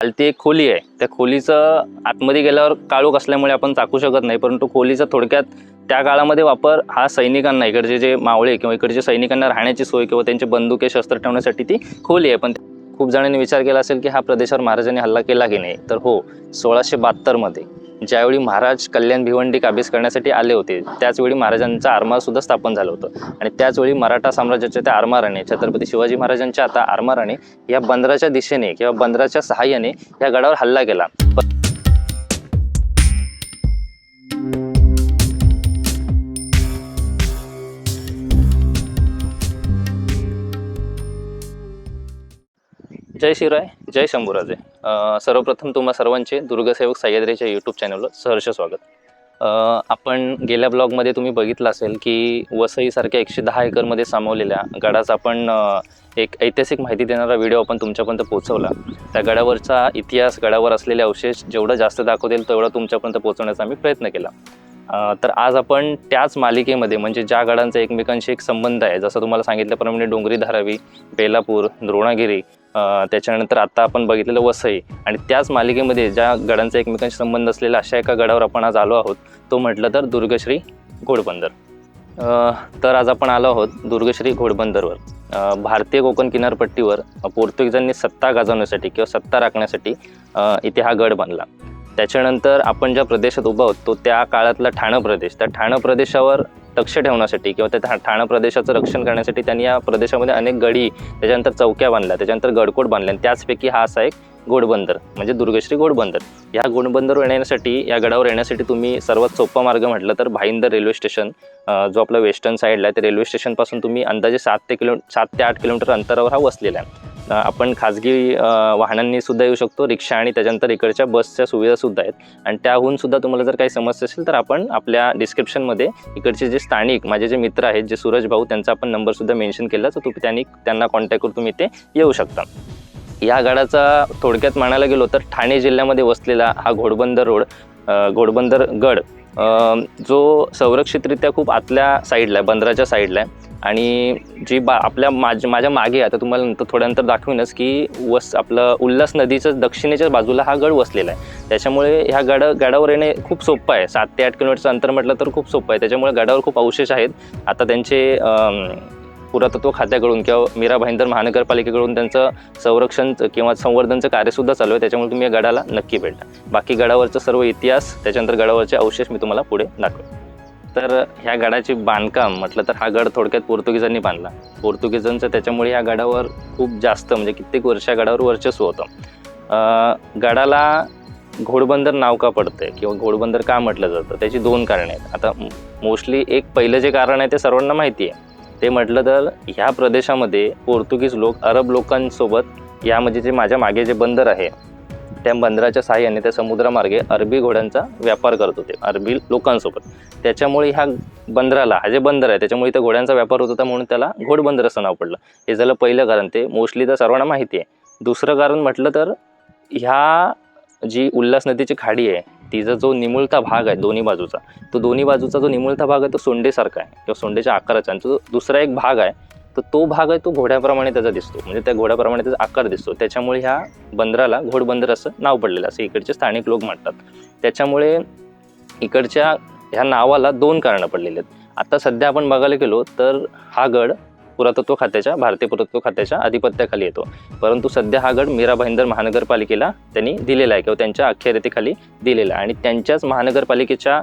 खालती एक खोली आहे. त्या खोलीचं आतमध्ये गेल्यावर काळोख असल्यामुळे आपण चाकू शकत नाही परंतु खोलीचा थोडक्यात त्या काळामध्ये वापर हा सैनिकांना इकडचे जे मावळे किंवा इकडचे सैनिकांना राहण्याची सोय किंवा त्यांचे बंदुके शस्त्र ठेवण्यासाठी ती खोली आहे. पण खूप जणांनी विचार केला असेल की हा प्रदेशावर महाराजांनी हल्ला केला की नाही? तर हो सोळाशे बहात्तरमध्ये. ज्यावेळी महाराज कल्याण भिवंडी काबीज करण्यासाठी आले होते त्याचवेळी महाराजांचा आरमार सुद्धा स्थापन झालं होतं. आणि त्याचवेळी मराठा साम्राज्याच्या त्या आरमाराने छत्रपती शिवाजी महाराजांच्या आता आरमाराने या बंदराच्या दिशेने किंवा बंदराच्या सहाय्याने या गडावर हल्ला केला. जय शिवराय जय शंभूराजे. सर्वप्रथम तुम्हा सर्वांचे दुर्गसेवक सह्याद्रीच्या यूट्यूब चॅनलवर सहर्ष स्वागत. आपण गेल्या ब्लॉगमध्ये तुम्ही बघितलं असेल की वसईसारख्या एकशे दहा एकरमध्ये सामावलेल्या गडाचा आपण एक ऐतिहासिक माहिती देणारा व्हिडिओ आपण तुमच्यापर्यंत पोहोचवला. त्या गडावरचा इतिहास गडावर असलेले अवशेष जेवढं जास्त दाखवतील तेवढा तुमच्यापर्यंत पोहोचवण्याचा आम्ही प्रयत्न केला. तर आज आपण त्याच मालिकेमध्ये म्हणजे ज्या गडांचा एकमेकांशी एक संबंध आहे जसं तुम्हाला सांगितल्याप्रमाणे डोंगरी धारावी बेलापूर द्रोणागिरी त्याच्यानंतर आता आपण बघितलेलं वसई आणि त्याच मालिकेमध्ये ज्या गडांचा एकमेकांशी संबंध असलेला अशा एका गडावर आपण आज आलो आहोत तो म्हटलं तर दुर्गश्री घोडबंदर. तर आज आपण आलो आहोत दुर्गश्री घोडबंदरवर. भारतीय कोकण किनारपट्टीवर पोर्तुगीजांनी सत्ता गाजवण्यासाठी किंवा सत्ता राखण्यासाठी इथे हा गड बांधला. त्याच्यानंतर आपण ज्या प्रदेशात उभा आहोत तो त्या काळातला ठाणं प्रदेश. त्या ठाणं प्रदेशावर लक्ष ठेवण्यासाठी किंवा त्या ठाणं प्रदेशाचं रक्षण करण्यासाठी त्यांनी या प्रदेशामध्ये अनेक गडी त्याच्यानंतर चौक्या बांधल्या त्याच्यानंतर गडकोट बांधले आणि त्याचपैकी हा असा एक घोडबंदर म्हणजे दुर्गश्री घोडबंदर. ह्या घोडबंदरवर येण्यासाठी या गडावर येण्यासाठी तुम्ही सर्वात सोपा मार्ग म्हटलं तर भाईंदर रेल्वे स्टेशन जो आपला वेस्टर्न साईडला आहे ते रेल्वे स्टेशनपासून तुम्ही अंदाजे सात ते किलो सात ते आठ किलोमीटर अंतरावर हा वसलेला आहे. आपण खाजगी वाहनांनी सुद्धा येऊ शकतो. रिक्षा आणि त्याच्यानंतर इकडच्या बसच्या सुविधा सुद्धा आहेत. आणि त्याहून सुद्धा तुम्हाला जर काही समस्या असेल तर आपण आपल्या डिस्क्रिप्शनमध्ये इकडचे जे स्थानिक माझे जे मित्र आहेत जे सूरज भाऊ त्यांचा आपण नंबर सुद्धा मेन्शन केला. तर तुम्ही त्यांनी त्यांना कॉन्टॅक्ट करून तुम्ही इथे येऊ शकता. या गडाचा थोडक्यात म्हणायला गेलो तर ठाणे जिल्ह्यामध्ये वसलेला हा घोडबंदर रोड घोडबंदर गड जो संरक्षितरित्या खूप आतल्या साईडला आहे बंदराच्या साईडला आहे. आणि जी बा आपल्या माझ माझ्या मागे आता तुम्हाला नंतर थोड्यानंतर दाखवीनच की वस आपलं उल्हास नदीचं दक्षिणेच्या बाजूला हा गड वसलेला आहे. त्याच्यामुळे ह्या गड गडावर येणे खूप सोपं आहे. सात ते आठ किलोमीटरचं अंतर म्हटलं तर खूप सोपं आहे. त्याच्यामुळे गडावर खूप अवशेष आहेत. आता त्यांचे पुरातत्व खात्याकडून किंवा मीरा भाईंदर महानगरपालिकेकडून त्यांचं संरक्षण किंवा संवर्धनचं कार्यसुद्धा चालू आहे. त्याच्यामुळे तुम्ही या गडाला नक्की भेटा बाकी गडावरचा सर्व इतिहास त्याच्यानंतर गडावरचे अवशेष मी तुम्हाला पुढे दाखवेन. तर ह्या गडाचे बांधकाम म्हटलं तर हा गड थोडक्यात पोर्तुगीजांनी बांधला. पोर्तुगीजांचं त्याच्यामुळे या गडावर खूप जास्त म्हणजे कित्येक वर्ष या गडावर वर्चस्व होतं. गडाला घोडबंदर नाव का पडतंय किंवा घोडबंदर का म्हटलं जातं? त्याची दोन कारणं आहेत. आता मोस्टली एक पहिलं जे कारण आहे ते सर्वांना माहिती आहे. ते म्हटलं तर ह्या प्रदेशामध्ये पोर्तुगीज लोक अरब लोकांसोबत यामध्ये जे माझ्या मागे जे बंदर आहे त्या बंदराच्या सहाय्याने त्या समुद्रामार्गे अरबी घोड्यांचा व्यापार करत होते अरबी लोकांसोबत. त्याच्यामुळे ह्या बंदराला हा जे बंदर आहे त्याच्यामुळे इथं घोड्यांचा व्यापार होत होता म्हणून त्याला घोडबंदर असं नाव पडलं. हे झालं पहिलं कारण ते मोस्टली तर सर्वांना माहिती आहे. दुसरं कारण म्हटलं तर ह्या जी उल्हास नदीची खाडी आहे तिचा जो निमुळता भाग आहे दोन्ही बाजूचा तो दोन्ही बाजूचा जो निमुळता भाग आहे तो सोंडेसारखा आहे किंवा सोंडेच्या आकाराचा आणि जो दुसरा एक भाग आहे तर तो भाग आहे तो घोड्याप्रमाणे त्याचा दिसतो. म्हणजे त्या घोड्याप्रमाणे त्याचा आकार दिसतो. त्याच्यामुळे ह्या बंदराला घोडबंदर असं नाव पडलेलं असं इकडचे स्थानिक लोक म्हणतात त्याच्यामुळे इकडच्या ह्या नावाला दोन कारणं पडलेली आहेत. आता सध्या आपण बघायला गेलो तर हा गड पुरातत्व खात्याच्या भारतीय पुरातत्व खात्याच्या अधिपत्याखाली येतो. परंतु सध्या हा गड मीरा भाईंदर महानगरपालिकेला त्यांनी दिलेला आहे किंवा त्यांच्या अखत्यारीतेखाली दिलेला आहे. आणि त्यांच्याच महानगरपालिकेच्या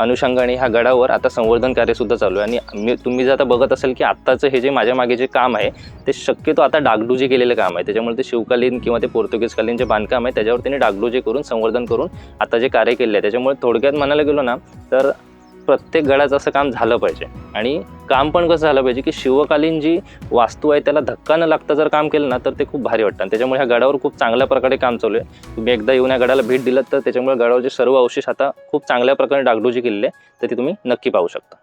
अनुषंगाने ह्या गडावर आता संवर्धन कार्यसुद्धा चालू आहे. आणि मी तुम्ही जर आता बघत असाल की आत्ताचं हे जे माझ्या मागे जे काम आहे ते शक्यतो आता डागडुजी केलेलं काम आहे. त्याच्यामुळे ते शिवकालीन किंवा ते पोर्तुगीजकालीन जे बांधकाम आहे त्याच्यावर त्यांनी डागडुजी करून संवर्धन करून आता जे कार्य केले आहे त्याच्यामुळे थोडक्यात म्हणायला गेलो ना तर प्रत्येक गडाचं असं काम झालं पाहिजे. आणि काम पण कसं झालं पाहिजे की शिवकालीन जी वास्तू आहे त्याला धक्का न लागता जर काम केलं ना तर ते खूप भारी वाटतं. आणि त्याच्यामुळे ह्या गडावर खूप चांगल्या प्रकारे काम चालू आहे. तुम्ही एकदा येऊन या गडाला भेट दिलं तर त्याच्यामुळे गडावरचे सर्व अवशेष आता खूप चांगल्या प्रकारे डागडुजी केलेले आहे तर ते तुम्ही नक्की पाहू शकता.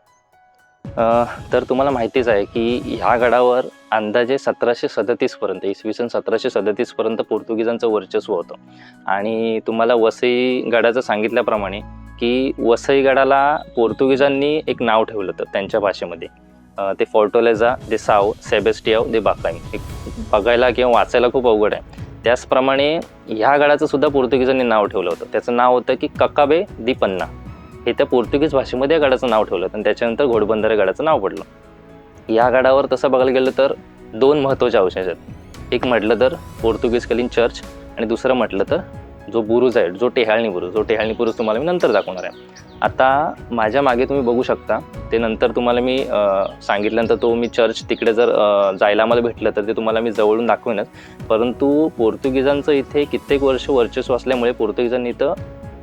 तर तुम्हाला माहितीच आहे की ह्या गडावर अंदाजे सतराशे सदतीसपर्यंत इसवी सन सतराशे सदतीसपर्यंत पोर्तुगीजांचं वर्चस्व होतं. आणि तुम्हाला वसई गडाचं सांगितल्याप्रमाणे की वसई गडाला पोर्तुगीजांनी एक नाव ठेवलं होतं त्यांच्या भाषेमध्ये. ते फॉर्टोलेझा दे साव सेबेस्टियाव दे बाकाईम एक बघायला किंवा वाचायला खूप अवघड आहे. त्याचप्रमाणे ह्या गडाचं सुद्धा पोर्तुगीजांनी नाव ठेवलं होतं. त्याचं नाव होतं की ककाबे दी पन्ना. हे त्या पोर्तुगीज भाषेमध्ये या गडाचं नाव ठेवलं होतं आणि त्याच्यानंतर घोडबंदर गडाचं नाव पडलं. या गडावर तसं बघायला गेलं तर दोन महत्त्वाचे अवशेष आहेत. एक म्हटलं तर पोर्तुगीजकालीन चर्च आणि दुसरं म्हटलं तर जो बुरुज आहे जो टेहाळणी बुरुज जो टेहाळणी बुरुज तुम्हाला मी नंतर दाखवणार आहे. आता माझ्या मागे तुम्ही बघू शकता ते नंतर तुम्हाला मी सांगितल्यानंतर तो मी चर्च तिकडे जर जायला मला भेटलं तर ते तुम्हाला मी जवळून दाखवेनच. परंतु पोर्तुगीजांचं इथे कित्येक वर्ष वर्चस्व असल्यामुळे पोर्तुगीजांनी इथं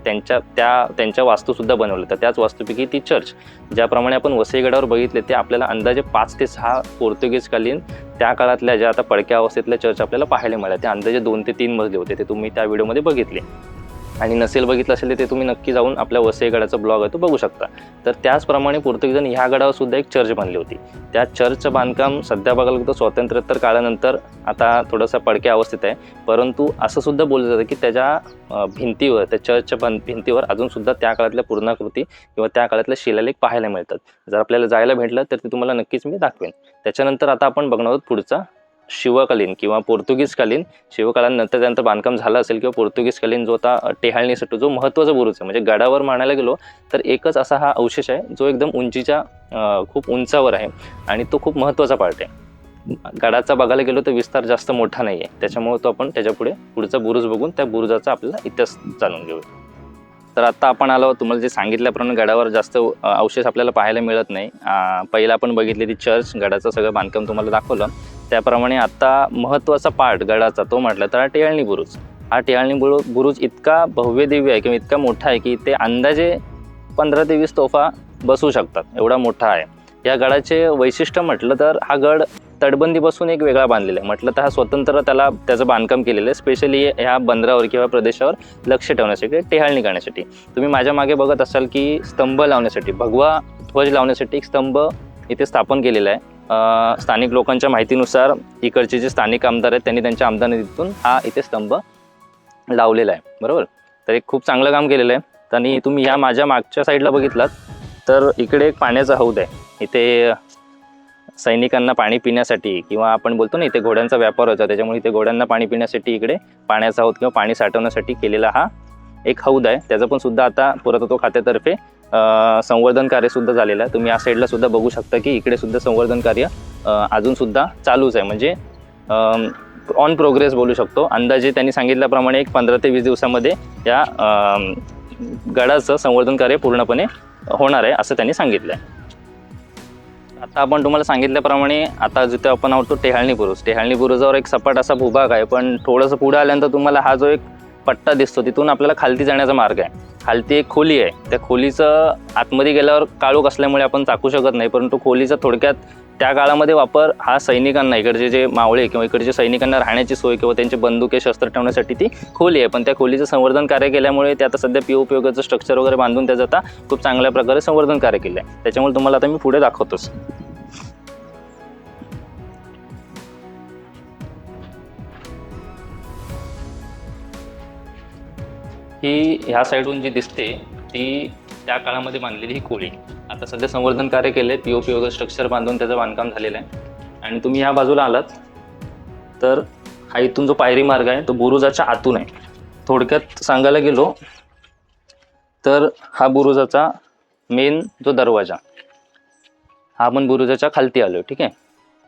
त्यांच्या त्या त्यांच्या वास्तूसुद्धा बनवल्या. तर त्याच वास्तूपैकी ती चर्च ज्याप्रमाणे आपण वसईगडावर बघितले ते आपल्याला अंदाजे पाच ते सहा पोर्तुगीजकालीन त्या काळातल्या ज्या आता पडक्या अवस्थेतल्या चर्च आपल्याला पाहायला मिळाल्या. ते अंदाजे दोन ते तीन मजले होते ते तुम्ही त्या व्हिडिओमध्ये बघितले. आणि नसेल बघितलं असेल तर ते तुम्ही नक्की जाऊन आपल्या वसईगडाचा ब्लॉग आहे तो बघू शकता. तर त्याचप्रमाणे पोर्तुगीजांनी ह्या गडावर सुद्धा एक चर्च बांधली होती. त्या चर्चचं बांधकाम सध्या बघायला गेलं तर स्वातंत्र्योत्तर काळानंतर आता थोडंसं पडक्या अवस्थेत आहे. परंतु असं सुद्धा बोललं जातं की त्याच्या भिंतीवर त्या चर्चच्या बन भिंतीवर अजून सुद्धा त्या काळातल्या पूर्णाकृती किंवा त्या काळातल्या शिलालेख पाहायला मिळतात. जर आपल्याला जायला भेटलं तर ते तुम्हाला नक्कीच मी दाखवेन. त्याच्यानंतर आता आपण बघणार आहोत पुढचा शिवकालीन किंवा पोर्तुगीजकालीन शिवकाळानंतर त्यानंतर बांधकाम झालं असेल किंवा पोर्तुगीजकालीन जो आता टेहाळणीसाठी जो महत्त्वाचा बुरुज आहे म्हणजे गडावर मानायला गेलो तर एकच असा हा अवशेष आहे जो एकदम उंचीच्या खूप उंचावर आहे आणि तो खूप महत्त्वाचा पार्ट आहे. गडाचा बघायला गेलो तर विस्तार जास्त मोठा नाही आहे त्याच्यामुळे तो आपण त्याच्यापुढे पुढचा बुरुज बघून त्या बुरुजाचा आपल्याला इतिहास जाणून घेऊया. तर आत्ता आपण आलो तुम्हाला जे सांगितल्याप्रमाणे गडावर जास्त अवशेष आपल्याला पाहायला मिळत नाही. पहिला आपण बघितले ती चर्च गडाचं सगळं बांधकाम तुम्हाला दाखवलं. त्याप्रमाणे आत्ता महत्त्वाचा पार्ट गडाचा तो म्हटलं तर हा टेहाळणी बुरुज. हा टेहाळणी बुरु बुरुज इतका भव्य दिव्य आहे किंवा इतका मोठा आहे की ते अंदाजे पंधरा ते वीस तोफा बसू शकतात. एवढा मोठा आहे. या गडाचे वैशिष्ट्य म्हटलं तर हा गड तटबंदीपासून एक वेगळा बांधलेला आहे. म्हटलं तर हा स्वतंत्र त्याला त्याचं बांधकाम केलेलं आहे स्पेशली ह्या बंदरावर किंवा प्रदेशावर लक्ष ठेवण्यासाठी टेहाळणी करण्यासाठी. तुम्ही माझ्या मागे बघत असाल की स्तंभ लावण्यासाठी भगवा ध्वज लावण्यासाठी एक स्तंभ इथे स्थापन केलेला आहे. स्थानिक लोकांच्या माहितीनुसार इकडचे जे स्थानिक आमदार आहेत त्यांनी त्यांच्या आमदार हा इथे स्तंभ लावलेला आहे. बरोबर? तर एक खूप चांगलं काम केलेलं आहे. आणि तुम्ही या माझ्या मागच्या साईडला बघितलात तर इकडे एक पाण्याचा हौद आहे. इथे सैनिकांना पाणी पिण्यासाठी किंवा आपण बोलतो ना इथे घोड्यांचा व्यापार होता त्याच्यामुळे इथे घोड्यांना पाणी पिण्यासाठी इकडे पाण्याचा हौद किंवा पाणी साठवण्यासाठी केलेला हा एक हौद आहे. त्याचा पण सुद्धा आता पुरातत्व खात्यातर्फे संवर्धन कार्य सुद्धा झालेलं आहे. तुम्ही या साईडला सुद्धा बघू शकता की इकडे सुद्धा संवर्धन कार्य अजून सुद्धा चालूच आहे. म्हणजे ऑन प्रोग्रेस बोलू शकतो. अंदाजे त्यांनी सांगितल्याप्रमाणे एक पंधरा ते वीस दिवसामध्ये या गडाचं संवर्धन कार्य पूर्णपणे होणार आहे असं त्यांनी सांगितलं आहे आता आपण तुम्हाला सांगितल्याप्रमाणे आता जिथे आपण आहोत तो टेहाळणी बुरुज. टेहाळणी बुरुजावर एक सपाट असा भूभाग आहे पण थोडंसं पुढे आल्यानंतर तुम्हाला हा जो एक पट्टा दिसतो तिथून आपल्याला खालती जाण्याचा मार्ग आहे. खालती एक खोली आहे. त्या खोलीचं आतमध्ये गेल्यावर काळोख असल्यामुळे आपण चाकू शकत नाही परंतु खोलीचा थोडक्यात त्या काळामध्ये वापर हा सैनिकांना इकडचे जे मावळे किंवा इकडचे सैनिकांना राहण्याची सोय किंवा त्यांचे बंदुके शस्त्र ठेवण्यासाठी ती खोली आहे. पण त्या खोलीचं संवर्धन कार्य केल्यामुळे ते आता सध्या पी उपयोगाचं स्ट्रक्चर वगैरे बांधून त्याचं आता खूप चांगल्या प्रकारे संवर्धन कार्य केलं आहे त्याच्यामुळे तुम्हाला आता मी पुढे दाखवतोच. ही ह्या साईडहून जी दिसते ती त्या काळामध्ये बांधलेली ही कोळी आता सध्या संवर्धन कार्य केले पी ओ पी वगैरे स्ट्रक्चर बांधून त्याचं बांधकाम झालेलं आहे. आणि तुम्ही ह्या बाजूला आलात तर हा इथून जो पायरी मार्ग आहे तो बुरुजाच्या आतून आहे. थोडक्यात सांगायला गेलो तर हा बुरुजाचा मेन जो दरवाजा हा आपण बुरुजाच्या खालती आलो ठीक आहे?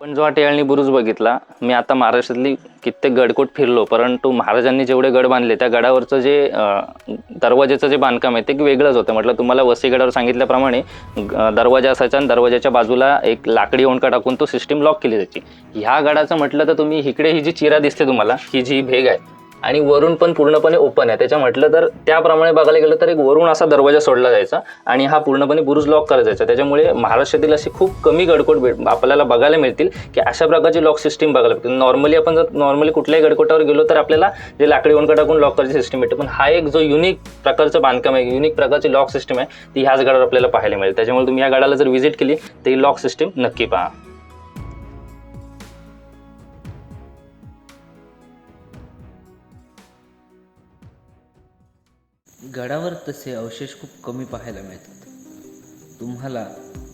पण जो हा बुरुज बघितला मी आता महाराष्ट्रातली कित्येक गडकोट फिरलो परंतु महाराजांनी जेवढे गड बांधले त्या गडावरचं जे अं, दरवाजेचं जे बांधकाम आहे ते वेगळंच होतं. म्हटलं तुम्हाला वसईगडावर सांगितल्याप्रमाणे ग- दरवाजा असायचा आणि दरवाजाच्या बाजूला एक लाकडी ओंडका टाकून तो सिस्टीम लॉक केली जायची. ह्या गडाचं म्हटलं तर तुम्ही इकडे ही जी चिरा दिसते तुम्हाला ही जी भेग आहे आणि वरून पण पूर्णपणे ओपन आहे. त्याच्या म्हटलं तर त्याप्रमाणे बघायला गेलं तर एक वरून असा दरवाजा सोडला जायचा आणि हा पूर्णपणे बुरुज लॉक करायला जायचा. त्याच्यामुळे महाराष्ट्रातील असे खूप कमी गडकोट भेट आपल्याला बघायला मिळतील की अशा प्रकारची लॉक सिस्टीम बघायला मिळतील. नॉर्मली आपण जर नॉर्मली कुठल्याही गडकोटावर गेलो तर आपल्याला जे लाकडी ओंडका टाकून लॉक करायची सिस्टीम भेटते. पण हा एक जो युनिक प्रकारचं बांधकाम आहे युनिक प्रकारची लॉक सिस्टीम आहे ती ह्याच गडावर आपल्याला पाहायला मिळेल. त्याच्यामुळे तुम्ही या गडाला जर व्हिजिट केली तर ही लॉक सिस्टीम नक्की पहा. गडावर तसे अवशेष खूप कमी पाहायला मिळतात. तुम्हाला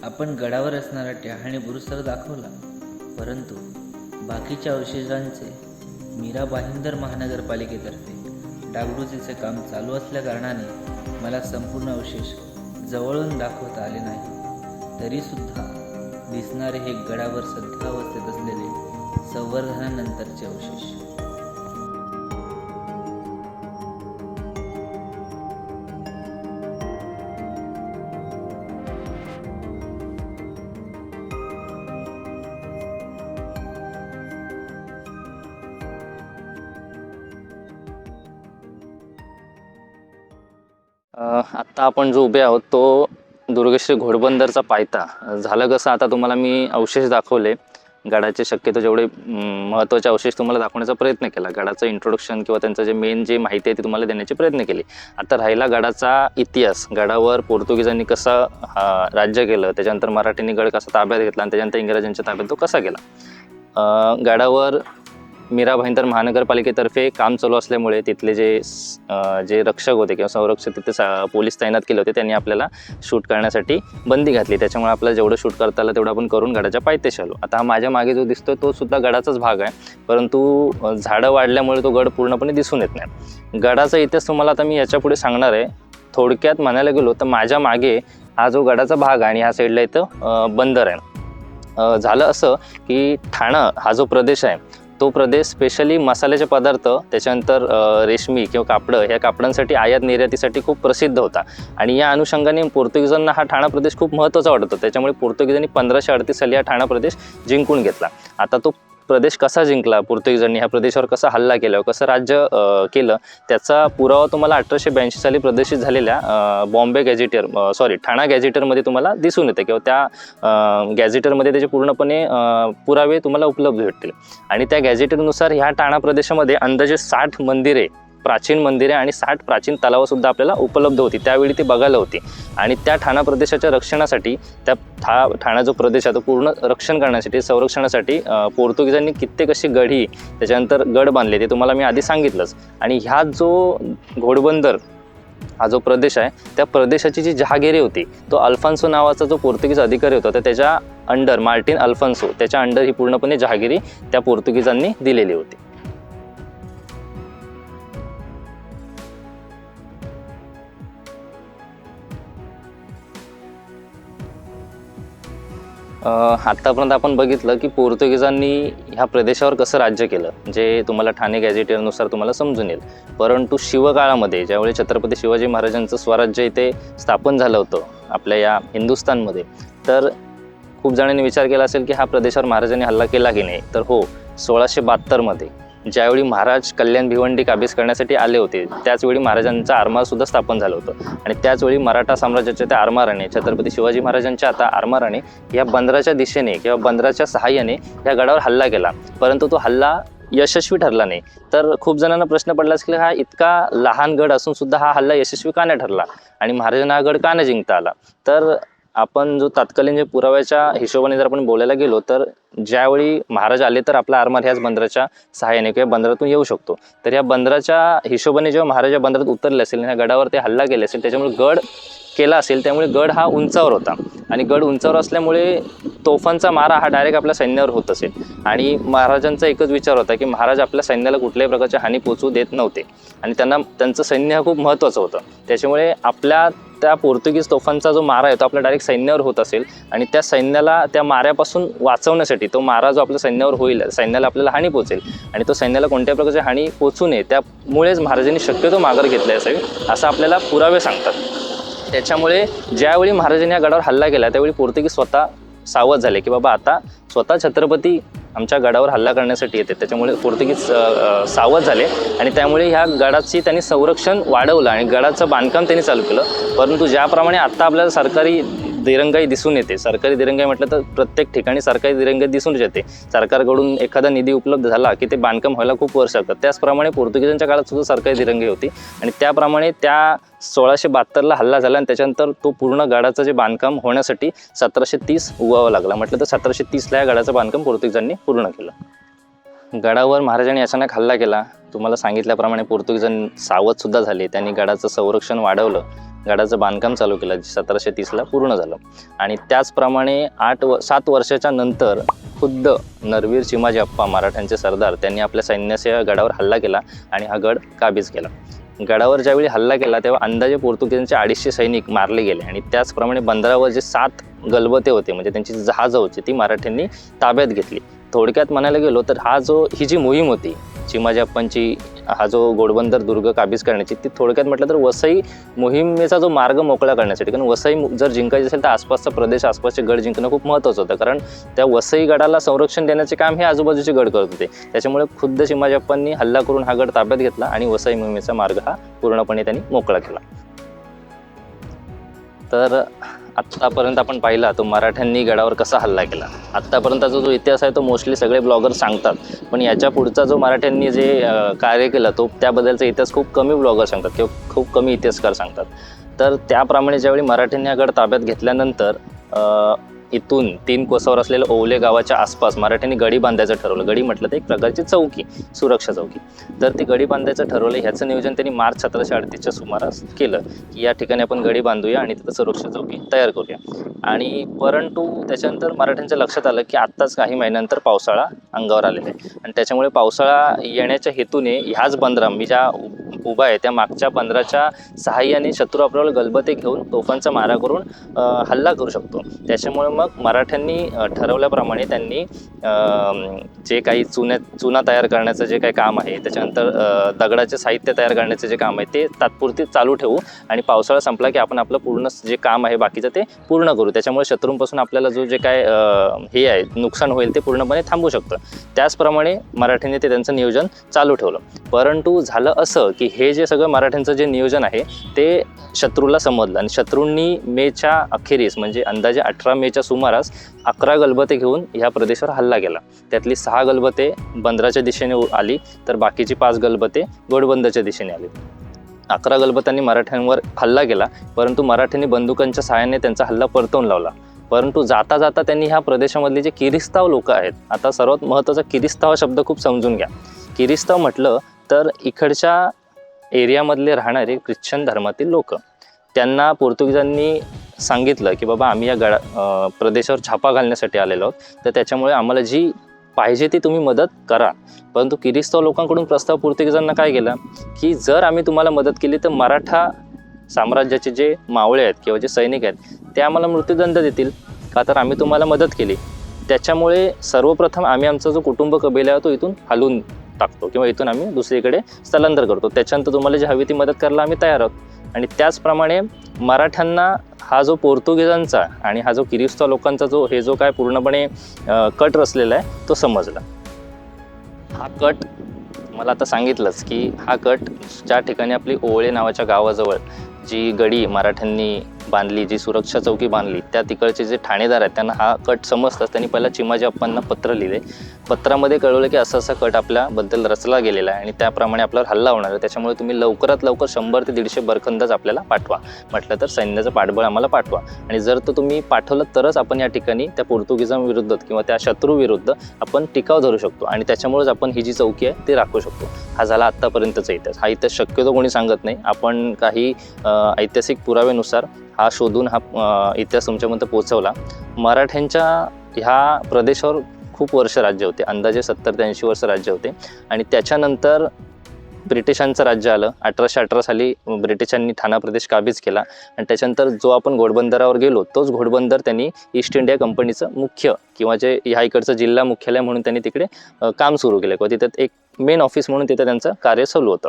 आपण गडावर असणारा टहाणे बुरुसर दाखवला. परंतु बाकीच्या अवशेषांचे मीरा बाहिंदर महानगरपालिकेतर्फे डागडुजीचे काम चालू असल्याकारणाने मला संपूर्ण अवशेष जवळून दाखवता आले नाही. तरीसुद्धा दिसणारे हे गडावर सध्या अवस्थेत असलेले संवर्धनानंतरचे अवशेष. आता आपण जो उभे आहोत तो दुर्गश्री घोडबंदरचा पायथा. झालं कसं आता तुम्हाला मी अवशेष दाखवले. गडाचे शक्यतो जेवढे महत्त्वाचे अवशेष तुम्हाला दाखवण्याचा प्रयत्न केला. गडाचं इंट्रोडक्शन किंवा त्यांचं जे मेन जे माहिती आहे ती तुम्हाला देण्याचे प्रयत्न केले. आता राहिला गडाचा इतिहास. गडावर पोर्तुगीजांनी कसं राज्य केलं त्याच्यानंतर मराठींनी गड कसा ताब्यात घेतला आणि त्याच्यानंतर इंग्रजांच्या ताब्यात तो कसा गेला? गडावर मीरा भाईंदर महानगरपालिकेतर्फे काम चालू असल्यामुळे तिथले जे जे रक्षक होते किंवा संरक्षक तिथे सा- पोलीस तैनात केले होते त्यांनी आपल्याला शूट करण्यासाठी बंदी घातली. त्याच्यामुळे आपल्याला जेवढं शूट करता आलं तेवढं आपण करून गडाच्या पायथ्याशी आलो. आता हा माझ्या मागे जो दिसतोय तो सुद्धा गडाचाच भाग आहे. परंतु झाडं वाढल्यामुळे तो गड पूर्णपणे दिसून येत नाही. गडाचा इतिहास तुम्हाला आता मी याच्यापुढे सांगणार आहे. थोडक्यात म्हणायला गेलो तर माझ्या मागे हा जो गडाचा भाग आहे आणि ह्या साईडला इथं बंदर आहे. झालं असं की ठाणं हा जो प्रदेश आहे तो प्रदेश स्पेशली मसाल्याचे पदार्थ त्याच्यानंतर रेशमी किंवा कापडं ह्या कापडांसाठी आयात निर्यातीसाठी खूप प्रसिद्ध होता. आणि या अनुषंगाने पोर्तुगीजांना हा ठाणा प्रदेश खूप महत्त्वाचा वाटतो त्याच्यामुळे पोर्तुगीजांनी पंधराशे अडतीस साली हा ठाणा प्रदेश जिंकून घेतला. आता तो प्रदेश कसा जिंकला? पोर्तुगीजांनी ह्या प्रदेशावर कसा हल्ला केला? कसं राज्य केलं? त्याचा पुरावा तुम्हाला अठराशे ब्याऐंशी साली प्रदर्शित झालेल्या बॉम्बे गॅझेटियर सॉरी ठाणा गॅझेटरमध्ये तुम्हाला दिसून येते किंवा त्या अ, गॅझेटरमध्ये त्याचे पूर्णपणे पुरावे तुम्हाला उपलब्ध भेटतील. आणि त्या गॅझेटरनुसार ह्या ठाणा प्रदेशामध्ये अंदाजे साठ मंदिरे प्राचीन मंदिरे आणि साठ प्राचीन तलावंसुद्धा आपल्याला उपलब्ध होती. त्यावेळी ती बघायला होती. आणि त्या ठाणा प्रदेशाच्या रक्षणासाठी त्या ठा ठाणा जो प्रदेश आहे तो पूर्ण रक्षण करण्यासाठी संरक्षणासाठी पोर्तुगीजांनी कित्येक अशी गढी त्याच्यानंतर गड बांधले ते तुम्हाला मी आधी सांगितलंच. आणि ह्या जो घोडबंदर हा जो प्रदेश आहे त्या प्रदेशाची जी जहागिरी होती तो अल्फान्सो नावाचा जो पोर्तुगीज अधिकारी होता तर त्याच्या अंडर मार्टिन अल्फान्सो त्याच्या अंडर ही पूर्णपणे जहागिरी त्या पोर्तुगीजांनी दिलेली होती. आत्तापर्यंत आपण बघितलं की पोर्तुगीजांनी ह्या प्रदेशावर कसं राज्य केलं? जे तुम्हाला ठाणे गॅझेटियरनुसार तुम्हाला समजून येईल. परंतु शिवकाळामध्ये ज्यावेळी छत्रपती शिवाजी महाराजांचं स्वराज्य इथे स्थापन झालं होतं आपल्या या हिंदुस्थानमध्ये तर खूप जणांनी विचार केला असेल की हा प्रदेशावर महाराजांनी हल्ला केला की नाही? तर हो सोळाशे बहात्तरमध्ये. ज्यावेळी महाराज कल्याण भिवंडी काबीज करण्यासाठी आले होते त्याचवेळी महाराजांचा आरमार सुद्धा स्थापन झालं होतं. आणि त्याचवेळी मराठा साम्राज्याच्या त्या आरमाराने छत्रपती शिवाजी महाराजांच्या आता आरमाराने या बंदराच्या दिशेने किंवा बंदराच्या सहाय्याने या गडावर हल्ला केला. परंतु तो हल्ला यशस्वी ठरला नाही. तर खूप जणांना प्रश्न पडलाच की हा इतका लहान गड असून सुद्धा हा हल्ला यशस्वी का नाही ठरला? आणि महाराजांना हा गड का नाही जिंकता आला? तर आपण जो तात्कालीन जे पुराव्याच्या हिशोबाने जर आपण बोलायला गेलो तर ज्यावेळी महाराज आले तर आपला आरमार ह्याच बंदराच्या सहाय्याने किंवा बंदरातून येऊ शकतो. तर या बंदराच्या हिशोबाने जेव्हा महाराज या बंदरात उतरले असेल आणि ह्या गडावर ते हल्ला केले असेल त्याच्यामुळे गड केला असेल त्यामुळे गड हा उंचावर होता. आणि गड उंचावर असल्यामुळे तोफांचा मारा हा डायरेक्ट आपल्या सैन्यावर होत असेल आणि महाराजांचा एकच विचार होता की महाराज आपल्या सैन्याला कुठल्याही प्रकारची हानी पोचू देत नव्हते. आणि त्यांना त्यांचं सैन्य हा खूप महत्त्वाचं होतं. त्याच्यामुळे आपल्या त्या पोर्तुगीज तोफांचा जो मारा आहे तो आपल्या डायरेक्ट सैन्यावर होत असेल. आणि त्या सैन्याला त्या माऱ्यापासून वाचवण्यासाठी तो मारा जो आपल्या सैन्यावर होईल सैन्याला आपल्याला हानी पोचेल आणि तो सैन्याला कोणत्या प्रकारची हानी पोचू नये त्यामुळेच महाराजांनी शक्यतो माघार घेतली असावी असं आपल्याला पुरावे सांगतात. त्याच्यामुळे ज्यावेळी महाराजांनी या गडावर हल्ला केला त्यावेळी पोर्तुगीज स्वतः सावध झाले की बाबा आता स्वतः छत्रपती आमच्या गडावर हल्ला करण्यासाठी येते. त्याच्यामुळे पोर्तुगीज सावध झाले आणि त्यामुळे ह्या गडाची त्यांनी संरक्षण वाढवलं आणि गडाचं बांधकाम त्यांनी चालू केलं. परंतु ज्याप्रमाणे आत्ता आपल्याला सरकारी दिरंगाई दिसून येते. सरकारी दिरंगाई म्हटलं तर प्रत्येक ठिकाणी सरकारी दिरंगाई दिसून येते. सरकारकडून एखादा निधी उपलब्ध झाला की ते बांधकाम व्हायला खूप वर्ष लागतात. त्याचप्रमाणे पोर्तुगीजांच्या काळात सुद्धा सरकारी दिरंगाई होती आणि त्याप्रमाणे त्या सोळाशे बहात्तरला हल्ला झाला आणि त्याच्यानंतर तो पूर्ण गडाचं जे बांधकाम होण्यासाठी सतराशे तीस उगवावं लागला. म्हटलं तर सतराशे तीसला या गडाचं बांधकाम पोर्तुगीजांनी पूर्ण केलं. गडावर महाराजांनी अचानक हल्ला केला. तुम्हाला सांगितल्याप्रमाणे पोर्तुगीजांनी सावधसुद्धा झाले. त्यांनी गडाचं संरक्षण वाढवलं. गडाचं बांधकाम चालू केलं जे सतराशे तीसला पूर्ण झालं. आणि त्याचप्रमाणे आठ व सात वर्षाच्या नंतर खुद्द नरवीर चिमाजी अप्पा मराठ्यांचे सरदार त्यांनी आपल्या सैन्यासह या गडावर हल्ला केला आणि हा गड काबीज केला. गडावर ज्यावेळी हल्ला केला तेव्हा अंदाजे पोर्तुगीजांचे अडीचशे सैनिक मारले गेले आणि त्याचप्रमाणे बंदरावर जे सात गलबते होते म्हणजे त्यांची जहाजं होती ती मराठ्यांनी ताब्यात घेतली. थोडक्यात म्हणायला गेलो तर हा जो ही जी मोहीम होती चिमाजी अप्पांची हा जो घोडबंदर दुर्ग काबीज करण्याची ती थोडक्यात म्हटलं तर वसई मोहिमेचा जो मार्ग मोकळा करण्यासाठी कारण वसई जर जिंकायची असेल तर आसपासचा प्रदेश आसपासचे गड जिंकणं खूप महत्त्वाचं होतं. कारण त्या वसई गडाला संरक्षण देण्याचे काम हे आजूबाजूचे गड करत होते. त्याच्यामुळे खुद्द शिमाजप्पांनी हल्ला करून हा गड ताब्यात घेतला आणि वसई मोहिमेचा मार्ग हा पूर्णपणे त्यांनी मोकळा केला. तर आत्तापर्यंत आपण पाहिला तो मराठ्यांनी गडावर कसा हल्ला केला. आत्तापर्यंतचा जो इतिहास आहे तो मोस्टली सगळे ब्लॉगर सांगतात. पण याच्या पुढचा जो मराठ्यांनी जे कार्य केलं तो त्याबद्दलचा इतिहास खूप कमी ब्लॉगर सांगतात किंवा खूप कमी इतिहासकार सांगतात. तर त्याप्रमाणे ज्यावेळी मराठ्यांनी हा गड ताब्यात घेतल्यानंतर इथून तीन कोसावर असलेल्या ओवले गावाच्या आसपास मराठ्यांनी गडी बांधायचं ठरवलं. गडी म्हटलं तर एक प्रकारची चौकी सुरक्षा चौकी. तर ती गडी बांधायचं ठरवलं ह्याचं नियोजन त्यांनी मार्च सतराशे अडतीसच्या सुमारास केलं की या ठिकाणी आपण गडी बांधूया आणि तिथं सुरक्षा चौकी तयार करूया. आणि परंतु त्याच्यानंतर मराठ्यांच्या लक्षात आलं की आत्ताच काही महिन्यानंतर पावसाळा अंगावर आलेला आहे. आणि त्याच्यामुळे पावसाळा येण्याच्या हेतूने ह्याच बंदरा मी ज्या उभा आहे त्या मागच्या बंदराच्या सहाय्याने शत्रू आपल्याला गलबते घेऊन तोफांचा मारा करून हल्ला करू शकतो. त्याच्यामुळे मग मराठ्यांनी ठरवल्याप्रमाणे त्यांनी जे काही चुन्या चुना तयार करण्याचं जे काही काम आहे त्याच्यानंतर दगडाचे साहित्य तयार करण्याचं जे काम आहे ते तात्पुरते चालू ठेवू आणि पावसाळा संपला की आपण आपलं पूर्ण जे काम आहे बाकीचं ते पूर्ण करू. त्याच्यामुळे शत्रूंपासून आपल्याला जो जे काय हे आहे नुकसान होईल ते पूर्णपणे थांबू शकतं. त्याचप्रमाणे मराठ्यांनी ते त्यांचं नियोजन चालू ठेवलं. परंतु झालं असं की हे जे सगळं मराठ्यांचं जे नियोजन आहे ते शत्रूला समजलं आणि शत्रूंनी मेच्या अखेरीस म्हणजे अंदाजे अठरा मेच्या सुमारास अकरा गलबते घेऊन ह्या प्रदेशावर हल्ला केला. त्यातली सहा गलबते बंदराच्या दिशेने उ- आली तर बाकीची पाच गलबते गोडबंदरच्या दिशेने आली. अकरा गलबतांनी मराठ्यांवर हल्ला केला परंतु मराठ्यांनी बंदुकांच्या सहाय्याने त्यांचा हल्ला परतवून लावला. परंतु जाता जाता त्यांनी ह्या प्रदेशामधले जे किरिस्ताव लोक आहेत आता सर्वात महत्त्वाचा किरिस्ताव शब्द खूप समजून घ्या. किरिस्ताव म्हटलं तर इकडच्या एरियामधले राहणारे ख्रिश्चन धर्मातील लोक. त्यांना पोर्तुगीजांनी सांगितलं की बाबा आम्ही या गडा प्रदेशावर छापा घालण्यासाठी आलेलो आहोत. तर त्याच्यामुळे आम्हाला जी पाहिजे ती तुम्ही मदत करा. परंतु किरिस्ताव लोकांकडून प्रस्ताव पोर्तुगीजांना काय केला की जर आम्ही तुम्हाला मदत केली तर मराठा साम्राज्याचे जे मावळे आहेत किंवा जे सैनिक आहेत ते आम्हाला मृत्यूदंड देतील. का तर आम्ही तुम्हाला मदत केली. त्याच्यामुळे सर्वप्रथम आम्ही आमचा जो कुटुंब कबेला आहे तो इथून हलवून टाकतो किंवा इथून आम्ही दुसरीकडे स्थलांतर करतो. त्याच्यानंतर तुम्हाला जी हवी ती मदत करायला आम्ही तयार आहोत. आणि त्याचप्रमाणे मराठ्यांना हा जो पोर्तुगीजांचा आणि हा जो किरिस्ता लोकांचा जो हे जो काय पूर्णपणे कट रचलेला आहे तो समजला. हा कट मला आता सांगितलंच की हा कट ज्या ठिकाणी आपली ओवळे नावाच्या गावाजवळ जी गडी मराठ्यांनी बांधली जी सुरक्षा चौकी बांधली त्या तिकडचे जे ठाणेदार आहेत त्यांना हा कट समजतात त्यांनी पहिला चिमाजी अप्पांना पत्र लिहिले. पत्रामध्ये कळवलं की असं असा कट आपल्याबद्दल रचला गेलेला आहे आणि त्याप्रमाणे आपल्यावर हल्ला होणार आहे. त्याच्यामुळे तुम्ही लवकरात लवकर शंभर ते दीडशे बरखंदाज आपल्याला पाठवा. म्हटलं तर सैन्याचं पाठबळ आम्हाला पाठवा. आणि जर तो तुम्ही पाठवलं तरच आपण या ठिकाणी त्या पोर्तुगीजांविरुद्ध किंवा त्या शत्रूविरुद्ध आपण टिकाव धरू शकतो आणि त्याच्यामुळेच आपण ही जी चौकी आहे ती राखू शकतो. हा झाला आत्तापर्यंतचा इतिहास. हा इतिहास शक्यतो कोणी सांगत नाही. आपण काही ऐतिहासिक पुराव्यानुसार हा शोधून हा इतिहास तुमच्यापर्यंत पोहोचवला. मराठ्यांच्या ह्या प्रदेशावर खूप वर्ष राज्य होते. अंदाजे सत्तर ते ऐंशी वर्ष राज्य होते. आणि त्याच्यानंतर ब्रिटिशांचं राज्य आलं. अठराशे अठरा साली ब्रिटिशांनी ठाणा प्रदेश काबीज केला. आणि त्याच्यानंतर जो आपण घोडबंदरावर गेलो तोच घोडबंदर त्यांनी ईस्ट इंडिया कंपनीचं मुख्य किंवा जे ह्या इकडचं जिल्हा मुख्यालय म्हणून त्यांनी तिकडे काम सुरू केलं. किंवा तिथं एक मेन ऑफिस म्हणून तिथं त्यांचं कार्य चालू होतं.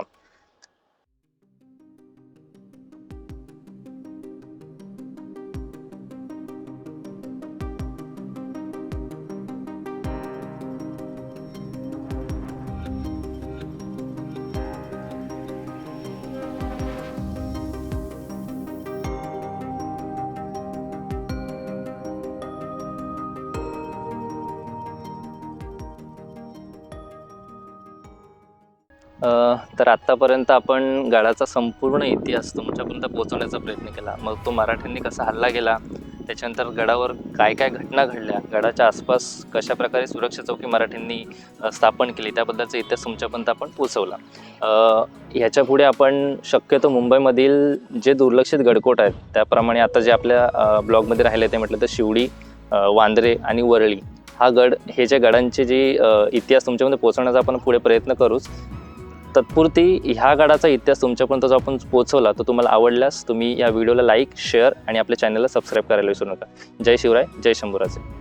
तर आत्तापर्यंत आपण गडाचा संपूर्ण इतिहास तुमच्यापर्यंत पोहोचवण्याचा प्रयत्न केला. मग तो मराठ्यांनी कसा हल्ला केला? त्याच्यानंतर गडावर काय काय घटना घडल्या? गडाच्या आसपास कशा प्रकारे सुरक्षा चौकी मराठ्यांनी स्थापन केली? त्याबद्दलचा इतिहास तुमच्यापर्यंत आपण पोचवला ह्याच्या पुढे आपण शक्यतो मुंबईमधील जे दुर्लक्षित गडकोट आहेत त्याप्रमाणे आता जे आपल्या ब्लॉगमध्ये राहिले ते म्हटलं तर शिवडी वांद्रे आणि वरळी. हा गड हे जे गडांचे जी इतिहास तुमच्यामध्ये पोचवण्याचा आपण पुढे प्रयत्न करूच. तत्पुरती ह्या गडाचा इतिहास तुमच्यापर्यंत जो आपण पोहोचवला तो तुम्हाला आवडल्यास तुम्ही या व्हिडिओला लाईक शेअर आणि आपल्या चॅनलला सबस्क्राईब करायला विसरू नका. जय शिवराय जय शंभूराजे.